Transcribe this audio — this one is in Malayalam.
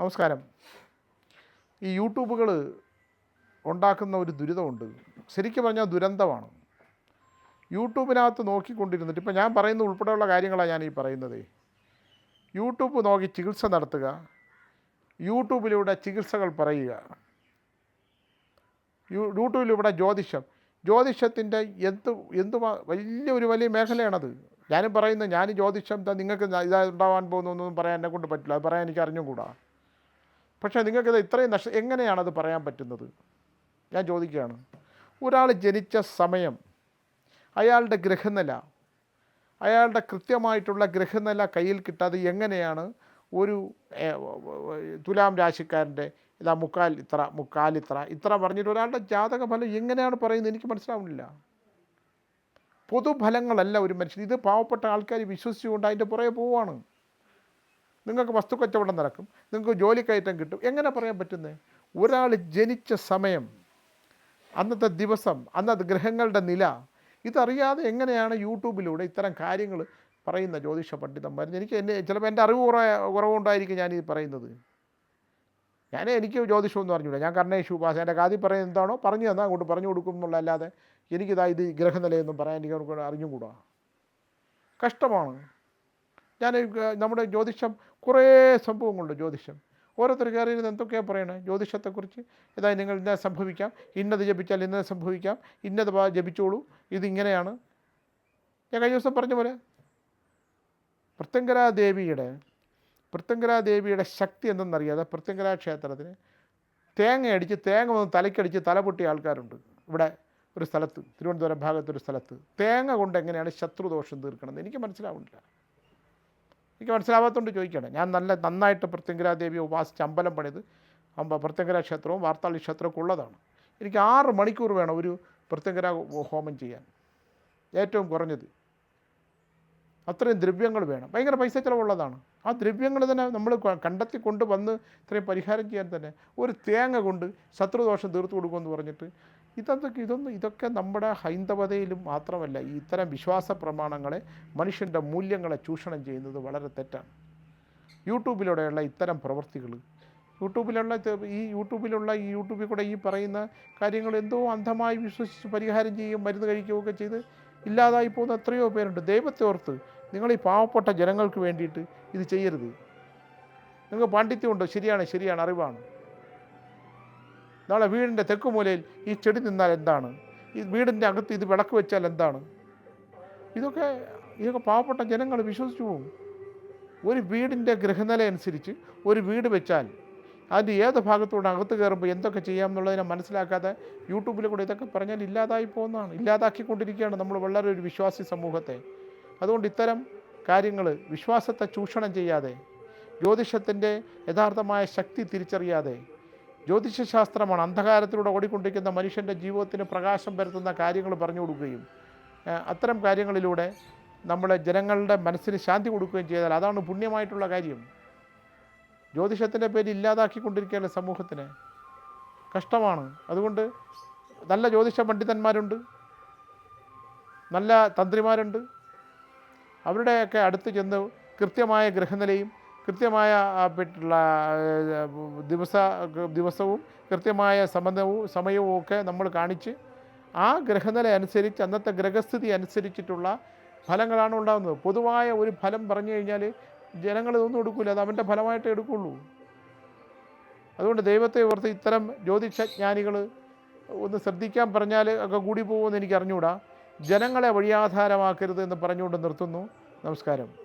നമസ്കാരം. ഈ യൂട്യൂബുകൾ ഉണ്ടാക്കുന്ന ഒരു ദുരിതമുണ്ട്. ശരിക്കും പറഞ്ഞാൽ ദുരന്തമാണ്. യൂട്യൂബിനകത്ത് നോക്കിക്കൊണ്ടിരുന്നിട്ട് ഇപ്പം ഞാൻ പറയുന്ന ഉൾപ്പെടെയുള്ള കാര്യങ്ങളാണ് ഞാൻ ഈ പറയുന്നത്. യൂട്യൂബ് നോക്കി ചികിത്സ നടത്തുക. യൂട്യൂബിലൂടെ ചികിത്സകൾ പറയുക. യൂട്യൂബിലൂടെ ജ്യോതിഷം. ജ്യോതിഷത്തിന്റെ എന്ത് എന്ത് വലിയൊരു വലിയ മേഖലയാണത്. ഞാനും പറയുന്നത് ഞാൻ ജ്യോതിഷം നിങ്ങൾക്ക് ഇതായി ഉണ്ടാവാൻ പോകുന്നൊന്നും പറയാൻ എന്നെ കൊണ്ട് പറ്റില്ല. അത് പറയാൻ എനിക്ക് അറിഞ്ഞുകൂടാ പക്ഷേ നിങ്ങൾക്കിത് ഇത്രയും നഷ്ട എങ്ങനെയാണത് പറയാൻ പറ്റുന്നത്? ഞാൻ ചോദിക്കുകയാണ്. ഒരാൾ ജനിച്ച സമയം അയാളുടെ ഗ്രഹനില അയാളുടെ കൃത്യമായിട്ടുള്ള ഗ്രഹനില കയ്യിൽ കിട്ടാതെ എങ്ങനെയാണ് ഒരു തുലാം രാശിക്കാരന്റെ ഇതാ മുക്കാൽ ഇത്ര മുക്കാൽ ഇത്ര ഇത്ര പറഞ്ഞിട്ട് ഒരാളുടെ ജാതക ഫലം എങ്ങനെയാണ് പറയുന്നത് എനിക്ക് മനസ്സിലാവുന്നില്ല. പൊതുഫലങ്ങളല്ല ഒരു മനുഷ്യൻ. ഇത് പാവപ്പെട്ട ആൾക്കാർ വിശ്വസിച്ചുകൊണ്ട് അതിന്റെ പുറകെ പോവുകയാണ് നിങ്ങൾക്ക് വസ്തു കച്ചവടം നടക്കും നിങ്ങൾക്ക് ജോലി കയറ്റം കിട്ടും. എങ്ങനെ പറയാൻ പറ്റുന്നത് ഒരാൾ ജനിച്ച സമയം അന്നത്തെ ദിവസം അന്നത്തെ ഗ്രഹങ്ങളുടെ നില ഇതറിയാതെ എങ്ങനെയാണ് യൂട്യൂബിലൂടെ ഇത്തരം കാര്യങ്ങൾ പറയുന്ന ജ്യോതിഷ പണ്ഡിതന്മാർ എനിക്ക് എന്നെ ചിലപ്പോൾ എന്റെ അറിവ് കുറേ കുറവുകൊണ്ടായിരിക്കും ഞാനിത് പറയുന്നത്. ഞാൻ എനിക്ക് ജ്യോതിഷമൊന്നും പറഞ്ഞില്ല ഞാൻ കർണേഷ് ഉപാസ എന്റെ കാതി പറയുന്നത് എന്താണോ പറഞ്ഞു തന്നാൽ അങ്ങോട്ട് പറഞ്ഞു കൊടുക്കും എന്നുള്ളതല്ലാതെ എനിക്കിതാ ഇത് ഗ്രഹനിലയൊന്നും പറയാൻ എനിക്ക് അറിഞ്ഞുകൂടാ. കഷ്ടമാണ്. ഞാൻ നമ്മുടെ ജ്യോതിഷം കുറേ സംഭവങ്ങളുണ്ട് ജ്യോതിഷം. ഓരോരുത്തർ കയറിയിരുന്ന് എന്തൊക്കെയാണ് പറയണത് ജ്യോതിഷത്തെക്കുറിച്ച് ഇതായി നിങ്ങൾ ഇന്നത് സംഭവിക്കാം. ഇന്നത് ജപിച്ചാൽ ഇന്നത് സംഭവിക്കാം. ഇന്നത് ജപിച്ചോളൂ. ഇതിങ്ങനെയാണ്. ഞാൻ കഴിഞ്ഞ ദിവസം പറഞ്ഞ പോലെ ദേവിയുടെ പ്രത്യങ്കരാ ദേവിയുടെ ശക്തി എന്തെന്നറിയാതെ പൃത്തങ്കരാ ക്ഷേത്രത്തിന് തേങ്ങ അടിച്ച് തേങ്ങ വന്ന് തലയ്ക്കടിച്ച് തല പൊട്ടിയ ആൾക്കാരുണ്ട് ഇവിടെ ഒരു സ്ഥലത്ത് തിരുവനന്തപുരം ഭാഗത്തൊരു സ്ഥലത്ത്. തേങ്ങ കൊണ്ട് എങ്ങനെയാണ് ശത്രുദോഷം തീർക്കണമെന്ന് എനിക്ക് മനസ്സിലാവുന്നില്ല. എനിക്ക് മനസ്സിലാവാത്തതുകൊണ്ട് ചോദിക്കണം. ഞാൻ നല്ല നന്നായിട്ട് പ്രത്യങ്കരാ ദേവിയെ ഉപാസിച്ച് അമ്പലം പണിത് പ്രത്യങ്കര ക്ഷേത്രവും വാർത്താളി ക്ഷേത്രമൊക്കെ ഉള്ളതാണ്. എനിക്ക് ആറ് മണിക്കൂർ വേണം ഒരു പ്രത്യങ്കര ഹോമം ചെയ്യാൻ. ഏറ്റവും കുറഞ്ഞത്. അത്രയും ദ്രവ്യങ്ങൾ വേണം. ഭയങ്കര പൈസ ചിലവുള്ളതാണ്. ആ ദ്രവ്യങ്ങൾ തന്നെ നമ്മൾ കണ്ടെത്തി കൊണ്ടുവന്ന് ഇത്രയും പരിഹാരം ചെയ്യാൻ തന്നെ ഒരു തേങ്ങ കൊണ്ട് ശത്രുദോഷം തീർത്തു കൊടുക്കുമെന്ന് പറഞ്ഞിട്ട് ഇതൊക്കെ ഇതൊന്നും ഇതൊക്കെ നമ്മുടെ ഹൈന്ദവതയിലും മാത്രമല്ല ഈ ഇത്തരം വിശ്വാസ പ്രമാണങ്ങളെ മനുഷ്യന്റെ മൂല്യങ്ങളെ ചൂഷണം ചെയ്യുന്നത് വളരെ തെറ്റാണ്. യൂട്യൂബിലൂടെയുള്ള ഇത്തരം പ്രവൃത്തികൾ യൂട്യൂബിലുള്ള ഈ യൂട്യൂബിലുള്ള ഈ യൂട്യൂബിൽ കൂടെ ഈ പറയുന്ന കാര്യങ്ങൾ എന്തോ അന്ധമായി വിശ്വസിച്ച് പരിഹാരം ചെയ്യുകയും മരുന്ന് കഴിക്കുകയൊക്കെ ചെയ്ത് ഇല്ലാതായി പോകുന്ന എത്രയോ പേരുണ്ട്. ദൈവത്തെ ഓർത്ത് നിങ്ങൾ ഈ പാവപ്പെട്ട ജനങ്ങൾക്ക് വേണ്ടിയിട്ട് ഇത് ചെയ്യരുത്. നിങ്ങൾക്ക് പാണ്ഡിത്യമുണ്ടോ? ശരിയാണ് ശരിയാണ് അറിവാണ്. നാളെ വീടിന്റെ തെക്കുമൂലയിൽ ഈ ചെടി നിന്നാൽ എന്താണ്? ഈ വീടിന്റെ അകത്ത് ഇത് വിളക്ക് വെച്ചാൽ എന്താണ്? ഇതൊക്കെ ഇതൊക്കെ പാവപ്പെട്ട ജനങ്ങൾ വിശ്വസിച്ചു പോകും. ഒരു വീടിന്റെ ഗ്രഹനില അനുസരിച്ച് ഒരു വീട് വെച്ചാൽ അതിന്റെ ഏത് ഭാഗത്തൂടെ അകത്ത് കയറുമ്പോൾ എന്തൊക്കെ ചെയ്യാം എന്നുള്ളതിനെ മനസ്സിലാക്കാതെ യൂട്യൂബിൽ കൂടെ ഇതൊക്കെ പറഞ്ഞാൽ ഇല്ലാതായി പോകുന്നതാണ്. ഇല്ലാതാക്കിക്കൊണ്ടിരിക്കുകയാണ് നമ്മൾ വളരെ ഒരു വിശ്വാസി സമൂഹത്തെ. അതുകൊണ്ട് ഇത്തരം കാര്യങ്ങൾ വിശ്വാസത്തെ ചൂഷണം ചെയ്യാതെ ജ്യോതിഷത്തിന്റെ യഥാർത്ഥമായ ശക്തി തിരിച്ചറിയാതെ ജ്യോതിഷശാസ്ത്രമാണ്. അന്ധകാരത്തിലൂടെ ഓടിക്കൊണ്ടിരിക്കുന്ന മനുഷ്യന്റെ ജീവിതത്തിന് പ്രകാശം വരുത്തുന്ന കാര്യങ്ങൾ പറഞ്ഞു കൊടുക്കുകയും അത്തരം കാര്യങ്ങളിലൂടെ നമ്മൾ ജനങ്ങളുടെ മനസ്സിന് ശാന്തി കൊടുക്കുകയും ചെയ്താൽ അതാണ് പുണ്യമായിട്ടുള്ള കാര്യം. ജ്യോതിഷത്തിന്റെ പേര് ഇല്ലാതാക്കിക്കൊണ്ടിരിക്കുകയാണ് സമൂഹത്തിന്? കഷ്ടമാണ്. അതുകൊണ്ട് നല്ല ജ്യോതിഷ പണ്ഡിതന്മാരുണ്ട്. നല്ല തന്ത്രിമാരുണ്ട്. അവരുടെയൊക്കെ അടുത്ത് ചെന്ന് കൃത്യമായ ഗ്രഹനിലയും കൃത്യമായ ആ, ദിവസ ദിവസവും കൃത്യമായ സമയവും സമയവും ഒക്കെ നമ്മൾ കാണിച്ച് ആ ഗ്രഹനില അനുസരിച്ച് അന്നത്തെ ഗ്രഹസ്ഥിതി അനുസരിച്ചിട്ടുള്ള ഫലങ്ങളാണ് ഉണ്ടാകുന്നത്. പൊതുവായ ഒരു ഫലം പറഞ്ഞു കഴിഞ്ഞാൽ ജനങ്ങൾ ഇതൊന്നും എടുക്കില്ല അത് അവന്റെ ഫലമായിട്ട് എടുക്കുള്ളൂ. അതുകൊണ്ട് ദൈവത്തെ ഓർത്ത് ഇത്തരം ജ്യോതിഷജ്ഞാനികൾ ഒന്ന് ശ്രദ്ധിക്കാൻ പറഞ്ഞാൽ ഒക്കെ കൂടി പോകുമെന്ന് എനിക്ക് അറിഞ്ഞുകൂടാ ജനങ്ങളെ വഴിയാധാരമാക്കരുത് എന്ന് പറഞ്ഞുകൊണ്ട് നിർത്തുന്നു. നമസ്കാരം.